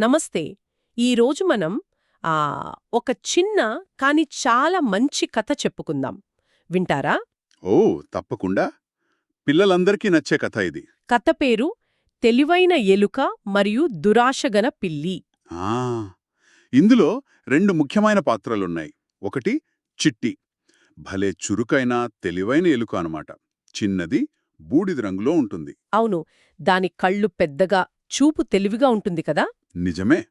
నమస్తే. ఈరోజు మనం ఆ, ఒక చిన్న కాని చాలా మంచి కథ చెప్పుకుందాం. వింటారా? ఓ తప్పకుండా. పిల్లలందరికీ నచ్చే కథ ఇది. కథ పేరు తెలివైన ఎలుక మరియు దురాశగన పిల్లి ఆ ఇందులో రెండు ముఖ్యమైన పాత్రలున్నాయి. ఒకటి చిట్టి. భలే చురుకైన తెలివైన ఎలుక అనమాట చిన్నది బూడిద రంగులో ఉంటుంది. అవును. దాని కళ్ళు పెద్దగా చూపు తెలివిగా ఉంటుంది కదా? నిజమే.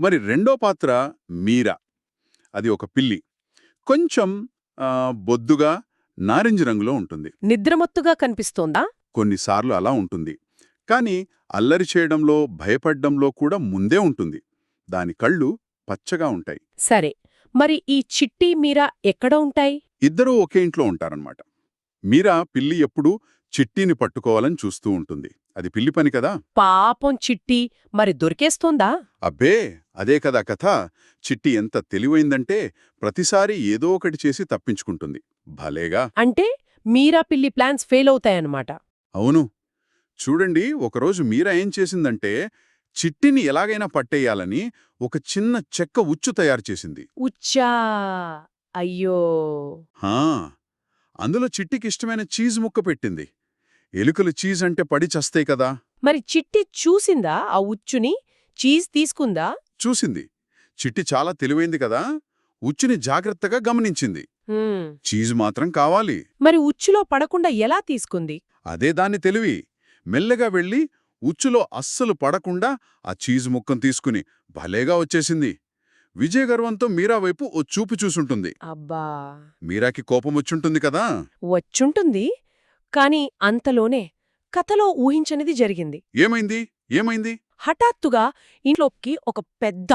మరి రెండో పాత్ర మీరా. అది ఒక పిల్లి. కొంచెం బొద్దుగా నారింజ రంగులో ఉంటుంది. నిద్రమత్తుగా కనిపిస్తోందా? కొన్నిసార్లు అలా ఉంటుంది. కానీ అల్లరి చేయడంలో భయపడ్డంలో కూడా ముందే ఉంటుంది. దాని కళ్ళు పచ్చగా ఉంటాయి. సరే. మరి ఈ చిట్టి మీరా ఎక్కడ ఉంటాయి? ఇద్దరూ ఒకే ఇంట్లో ఉంటారన్నమాట. మీరా పిల్లి ఎప్పుడూ చిట్టీని పట్టుకోవాలని చూస్తూ ఉంటుంది. అది పిల్లి పని కదా? పాపం చిట్టి మరి దొరికేస్తోందా? అబ్బే అదే కదా కథ. చిట్టి ఎంత తెలివైందంటే ప్రతిసారి ఏదో ఒకటి చేసి తప్పించుకుంటుంది. భలేగా. అంటే మీరా పిల్లి ప్లాన్స్ ఫెయిల్ అవుతాయన్నమాట. అవును. చూడండి ఒకరోజు మీరా ఏం చేసిందంటే చిట్టిని ఎలాగైనా పట్టేయాలని ఒక చిన్న చెక్క ఉచ్చు తయారు చేసింది. ఉచ్చా! అయ్యో! హా! అందులో చిట్టికి ఇష్టమైన చీజ్ ముక్క పెట్టింది. ఎలుకలు చీజ్ అంటే పడి చస్తాయి కదా. మరి చిట్టి చూసిందా ఆ ఉచ్చుని? చీజ్ తీసుకుందా? చూసింది. చిట్టి చాలా తెలివైంది కదా. ఉచ్చుని జాగ్రత్తగా గమనించింది. చీజ్ మాత్రం కావాలి. మరి ఉచ్చులో పడకుండా ఎలా తీసుకుంది? అదే దాని తెలివి. మెల్లగా వెళ్ళి ఉచ్చులో అస్సలు పడకుండా ఆ చీజ్ ముక్కను తీసుకుని భలేగా వచ్చేసింది. విజయగర్వంతో మీరా వైపు ఓ చూపు చూసుంటుంది. అబ్బా! మీరాకి కోపం వచ్చుంటుంది కదా. వచ్చుంటుంది? కాని అంతలోనే కథలో ఊహించనిది జరిగింది. ఏమైంది? ఏమైంది? హఠాత్తుగా ఇంట్లోకి ఒక పెద్ద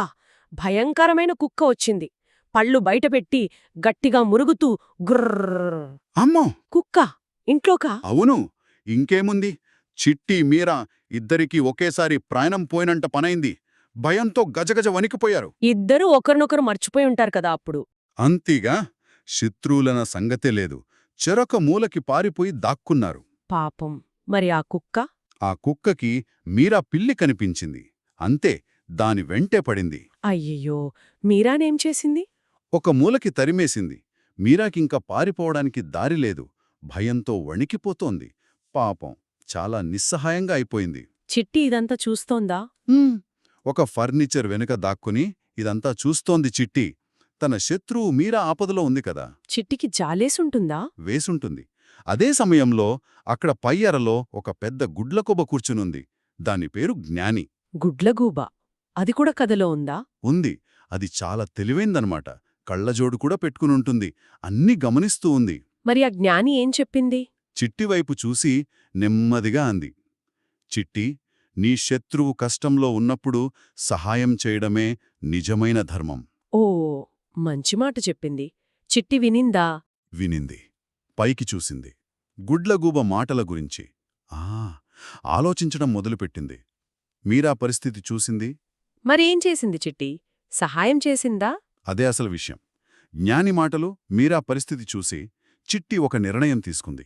భయంకరమైన కుక్క వచ్చింది. పళ్ళు బయటపెట్టి గట్టిగా మురుగుతూ గుర్ర అమ్మో కుక్క ఇంట్లోకా అవును ఇంకేముంది చిట్టి మీరా ఇద్దరికీ ఒకేసారి ప్రాణం పోయినంట పనైంది భయంతో గజగజ వణికిపోయారు ఇద్దరూ ఒకరినొకరు మర్చిపోయి ఉంటారు కదా అప్పుడు అంతీగా శత్రువులన సంగతే లేదు చెరొక మూలకి పారిపోయి దాక్కున్నారు. పాపం. మరి ఆ కుక్క? ఆ కుక్కకి మీరా పిల్లి కనిపించింది. అంతే దాని వెంటే పడింది. అయ్యయ్యో! మీరానేం చేసింది? ఒక మూలకి తరిమేసింది. మీరాకింక పారిపోవడానికి దారి లేదు. భయంతో వణికిపోతోంది. పాపం చాలా నిస్సహాయంగా అయిపోయింది. చిట్టి ఇదంతా చూస్తోందా. ఒక ఫర్నిచర్ వెనుక దాక్కుని ఇదంతా చూస్తోంది చిట్టి. తన శత్రువు మీరా ఆపదలో ఉంది కదా. చిట్టికి జాలేసుంటుందా? వేసుంటుంది. అదే సమయంలో అక్కడ పై అరలో ఒక పెద్ద గుడ్లకొబ కూర్చునుంది. దాని పేరు జ్ఞాని. గుడ్లగూబ. అది కూడా కథలో ఉందా? ఉంది. అది చాలా తెలివైందనమాట. కళ్ళజోడు కూడా పెట్టుకునుంటుంది. అన్నీ గమనిస్తూ ఉంది. మరి ఆ జ్ఞాని ఏం చెప్పింది? చిట్టివైపు చూసి నెమ్మదిగా అంది. చిట్టి నీ శత్రువు కష్టంలో ఉన్నప్పుడు సహాయం చేయడమే నిజమైన ధర్మం. ఓ మంచి మాట చెప్పింది. చిట్టి వినిందా? వినింది. పైకి చూసింది. గుడ్లగూబ మాటల గురించి. ఆ ఆలోచించడం మొదలుపెట్టింది. మీరా పరిస్థితి చూసింది? మరేం చేసింది చిట్టి? సహాయం చేసిందా? అదే అసలు విషయం. జ్ఞాని మాటలు మీరా పరిస్థితి చూసి చిట్టి ఒక నిర్ణయం తీసుకుంది.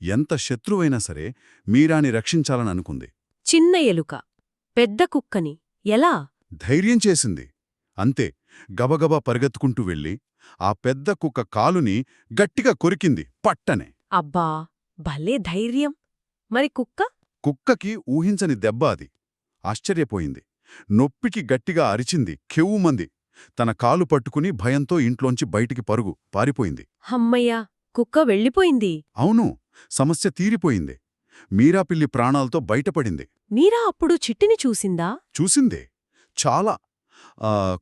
ఎంత శత్రువైనా సరే మీరాని రక్షించాలని అనుకుంది. చిన్న ఎలుక. పెద్ద కుక్కని. ఎలా? ధైర్యం చేసింది. అంతే. గబగబా పరిగెత్తుకుంటూ వెళ్ళి ఆ పెద్ద కుక్క కాలుని గట్టిగా కొరికింది పట్టనే. అబ్బా! భలే ధైర్యం. మరి కుక్క? కుక్కకి ఊహించని దెబ్బ అది. ఆశ్చర్యపోయింది. నొప్పికి గట్టిగా అరిచింది కెవ్వుమంది. తన కాలు పట్టుకుని భయంతో ఇంట్లోంచి బయటికి పరుగు పారిపోయింది. హమ్మయ్యా కుక్క వెళ్ళిపోయింది. అవును సమస్య తీరిపోయింది. మీరాపిల్లి ప్రాణాలతో బయటపడింది. మీరా అప్పుడు చిట్టిని చూసిందా? చూసిందే. చాలా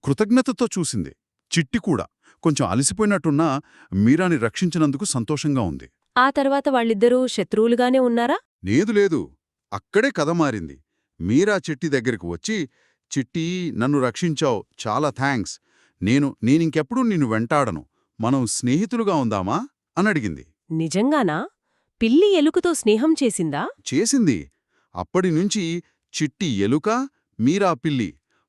కృతజ్ఞతతో చూసింది. చిట్టి కూడా. కొంచెం అలసిపోయినట్టున్నా మీరాని రక్షించినందుకు సంతోషంగా ఉంది. ఆ తర్వాత వాళ్ళిద్దరూ శత్రువులుగానే ఉన్నారా? లేదు లేదు. అక్కడే కథ మారింది. మీరా చిట్టి దగ్గరికి వచ్చి చిట్టి నన్ను రక్షించావు. చాలా థ్యాంక్స్. నేను నేనింకెప్పుడూ నిన్ను వెంటాడను. మనం స్నేహితులుగా ఉందామా? అని అడిగింది. నిజంగానా? పిల్లి ఎలుకతో స్నేహం చేసిందా? చేసింది. అప్పటినుంచి చిట్టి ఎలుక మీరా పిల్లి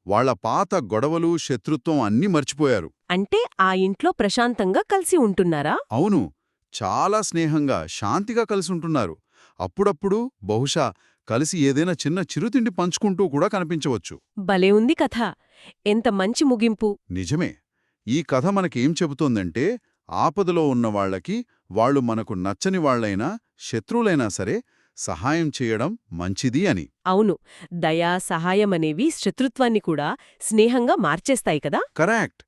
వాళ్ళ పాత గొడవలు శత్రుత్వం అన్నీ మర్చిపోయారు. అంటే ఆ ఇంట్లో ప్రశాంతంగా కలిసి ఉంటున్నారా? అవును చాలా స్నేహంగా శాంతిగా కలిసుంటున్నారు అప్పుడప్పుడు బహుశా కలిసి ఏదైనా చిన్న చిరుతిండి పంచుకుంటూ కూడా కనిపించవచ్చు. భలే ఉంది కథ. ఎంత మంచి ముగింపు. నిజమే. ఈ కథ మనకేం చెబుతోందంటే ఆపదలో ఉన్న వాళ్ళకి వాళ్ళు మనకు నచ్చని వాళ్ళైనా శత్రువులైనా సరే సహాయం చేయడం మంచిది అని. అవును దయా సహాయమనేవి శత్రుత్వాన్ని కూడా స్నేహంగా మార్చేస్తాయి కదా? కరెక్ట్.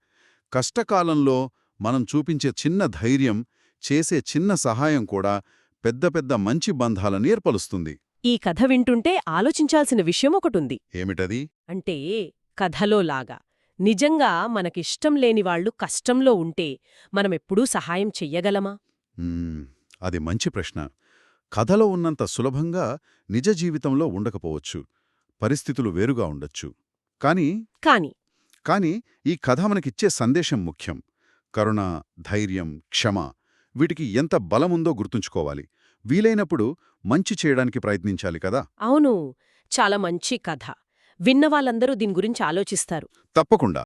కష్టకాలంలో మనం చూపించే చిన్న ధైర్యం చేసే చిన్న సహాయం కూడా పెద్ద పెద్ద మంచి బంధాలను ఏర్పరుస్తుంది. ఈ కథ వింటుంటే ఆలోచించాల్సిన విషయం ఒకటుంది. ఏమిటది? అంటే కథలో లాగా నిజంగా మనకిష్టం లేని వాళ్ళు కష్టంలో ఉంటే మనమెప్పుడూ సహాయం చెయ్యగలమా? అది మంచి ప్రశ్న. కథలో ఉన్నంత సులభంగా నిజ జీవితంలో ఉండకపోవచ్చు. పరిస్థితులు వేరుగా ఉండొచ్చు. కాని కాని కాని ఈ కథ మనకిచ్చే సందేశం ముఖ్యం. కరుణ ధైర్యం క్షమ వీటికి ఎంత బలముందో గుర్తుంచుకోవాలి. వీలైనప్పుడు మంచి చేయడానికి ప్రయత్నించాలి కదా? అవును. చాలా మంచి కథ. విన్న వాళ్ళందరూ దీని గురించి ఆలోచిస్తారు. తప్పకుండా.